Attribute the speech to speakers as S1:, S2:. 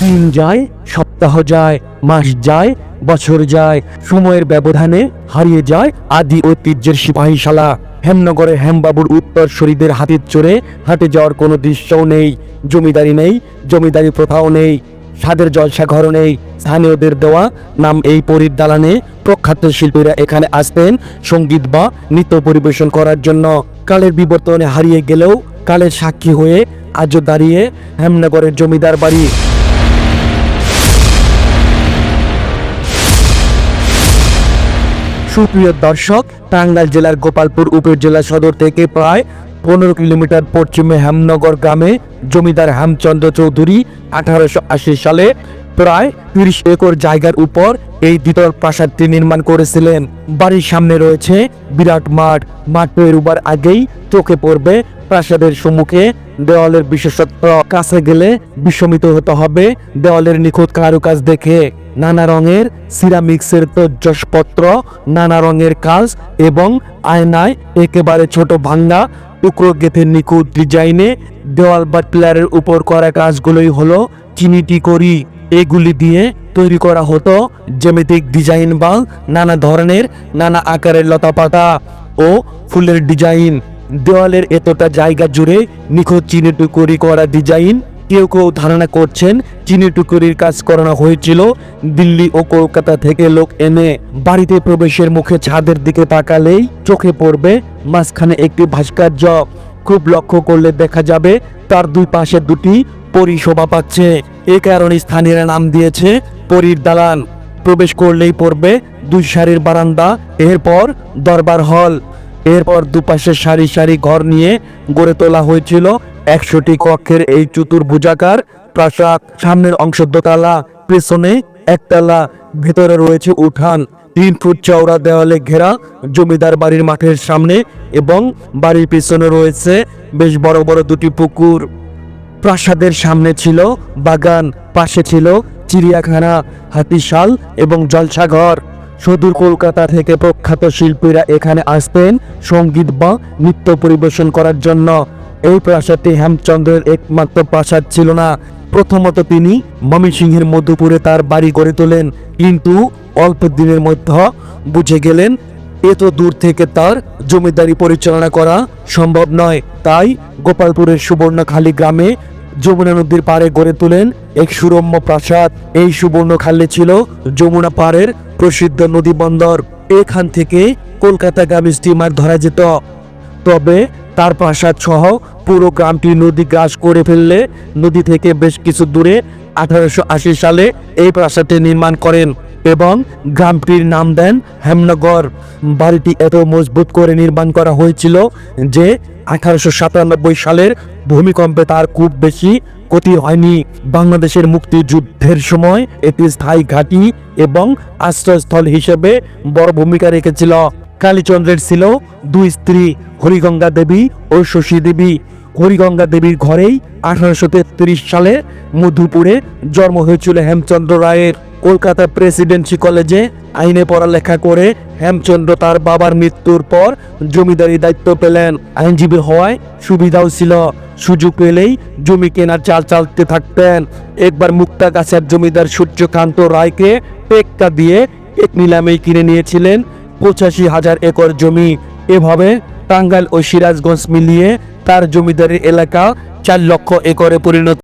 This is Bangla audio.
S1: দিন যায়, সপ্তাহ যায়, মাস যায়, বছর যায়, সময়ের ব্যবধানে হারিয়ে যায় আদি ঐতিহ্যের সিপাহীশালা। হেমনগরে হেমবাবুর উত্তরসূরিদের হাতির চড়ে হাটে যাওয়ার কোনো দৃশ্যও নেই, জমিদারি নেই, জমিদারি প্রথাও নেই স্বাদের জলসাঘরও নেই, স্থানীয়দের দেওয়া নাম এই পরীর দালানে প্রখ্যাত শিল্পীরা এখানে আসতেন সংগীত বা নৃত্য পরিবেশন করার জন্য। কালের বিবর্তনে হারিয়ে গেলেও কালের সাক্ষী হয়ে আজও দাঁড়িয়ে হেমনগরের জমিদার বাড়ি। সুপ্রিয় দর্শক, টাঙ্গাইল জেলার গোপালপুর উপজেলা সদর থেকে প্রায় পনেরো কিলোমিটার পশ্চিমে হেমনগর গ্রামে জমিদার হেমচন্দ্র চৌধুরী আঠারোশো আশি সালে প্রায় তিরিশ একর জায়গার উপর এই দ্বিতল প্রাসাদটি নির্মাণ করেছিলেন। বাড়ির সামনে রয়েছে বিরাট মাঠ। মাঠ পেরুবার আগেই চোখে পড়বে প্রাসাদের সম্মুখে দেওয়ালের বিশেষত্ব। কাছে গেলে বিস্মিত হতে হবে দেওয়ালের নিখুঁত কারুকাজ দেখে। নানা রঙের সিরামিক্সের তৈজসপত্র নানা রঙের কাজ এবং আয়নায় একেবারে ছোট ভাঙ্গা টুকরো গেথে নিখুঁত ডিজাইনে দেওয়াল বা পিলারের উপর করা কাজগুলোই হলো চিনিটি করি। এগুলি দিয়ে তৈরি করা হতো জ্যামিতিক ডিজাইন বা নানা ধরনের নানা আকারের লতাপাতা ও ফুলের ডিজাইন। দেওয়ালের এতটা জায়গা জুড়ে নিখুঁত চিনি টুকুরি করা ডিজাইন কেউ কেউ ধারণা করছেন চিনি টুকুরির কাজ করানো হয়েছিল দিল্লি ও কলকাতা থেকে লোক এনে। বাড়িতে প্রবেশের মুখে ছাদের দিকে তাকালেই চোখে পড়বে মাঝখানে একটি ভাস্কর্য। খুব লক্ষ্য করলে দেখা যাবে তার দুই পাশে দুটি পরি শোভা পাচ্ছে। এ কারণে স্থানীয়রা নাম দিয়েছে পরীর দালান প্রবেশ করলেই পড়বে দুই সারির বারান্দা। এরপর দরবার হল। এরপর দুপাশে সারি সারি ঘর নিয়ে গড়ে তোলা হয়েছিল একশোটি কক্ষের এই চতুর্ভুজাকার প্রাসাদ। সামনের অংশ দোতলা পেছনে একতলা, ভেতরে রয়েছে উঠান। তিন ফুট চওড়া দেওয়ালে ঘেরা জমিদার বাড়ির মাঠের সামনে এবং বাড়ির পেছনে রয়েছে বেশ বড় বড় দুটি পুকুর। প্রাসাদের সামনে ছিল, বাগান, পাশে ছিল চিড়িয়াখানা, হাতিশাল এবং জলসাঘর। সুদূর কলকাতা থেকে প্রখ্যাত শিল্পীরা এখানে আসতেন সংগীত বা নৃত্য পরিবেশন করার জন্য। এই প্রাসাদটি হেমচন্দ্রের একমাত্র প্রাসাদ ছিল না। প্রথমত তিনি ময়মনসিংহের মধুপুরে তার বাড়ি গড়ে তোলেন, কিন্তু অল্প দিনের মধ্যে বুঝে গেলেন এত দূর থেকে তার জমিদারি পরিচালনা করা সম্ভব নয়। তাই গোপালপুরের সুবর্ণখালী গ্রামে যমুনা নদীর পাড়ে গড়ে তোলেন এক সুরম্য প্রাসাদ। এই সুবর্ণখালে ছিল যমুনা পাড়ের প্রসিদ্ধ নদী বন্দর। এখান থেকে কলকাতাগামী স্টিমার ধরা যেত। তবে তার প্রাসাদ সহ পুরো গ্রামটি নদী গ্রাস করে ফেললে নদী থেকে বেশ কিছু দূরে আঠারোশো আশি সালে এই প্রাসাদটি নির্মাণ করেন। এবং গ্রামটির নাম দেন হেমনগর। বাড়িটি এত মজবুত করে নির্মাণ করা হয়েছিল যে আঠারোশো সাতানব্বই সালের ভূমিকম্পে তার খুব বেশি ক্ষতি হয়নি। বাংলাদেশের মুক্তিযুদ্ধের সময় এটি স্থায়ী ঘাঁটি এবং আশ্রয়স্থল হিসেবে বড় ভূমিকা রেখেছিল। কালীচন্দ্রের ছিল দুই স্ত্রী, হরিগঙ্গা দেবী ও শশী দেবী। হরিগঙ্গা দেবীর ঘরেই আঠারোশো তেত্রিশ সালে মধুপুরে জন্ম হয়েছিল হেমচন্দ্র রায়ের। কলকাতা প্রেসিডেন্সি কলেজে আইনে পড়ালেখা করে হেমচন্দ্র তার বাবার মৃত্যুর পর জমিদারি দায়িত্ব পেলেন। আইনজীবী হওয়ায় সুবিধাও ছিল। সুযোগ পেলেই জমি কেনার চাল চালতে থাকতেন। একবার মুক্তা গাছের জমিদার সূর্যকান্ত রায়কে টেক্কা দিয়ে এক নিলামেই কিনে নিয়েছিলেন। পঁচাশি হাজার একর জমি। এভাবে টাঙ্গাইল ও সিরাজগঞ্জ মিলিয়ে তার জমিদারি এলাকা চার লক্ষ একরে পরিণত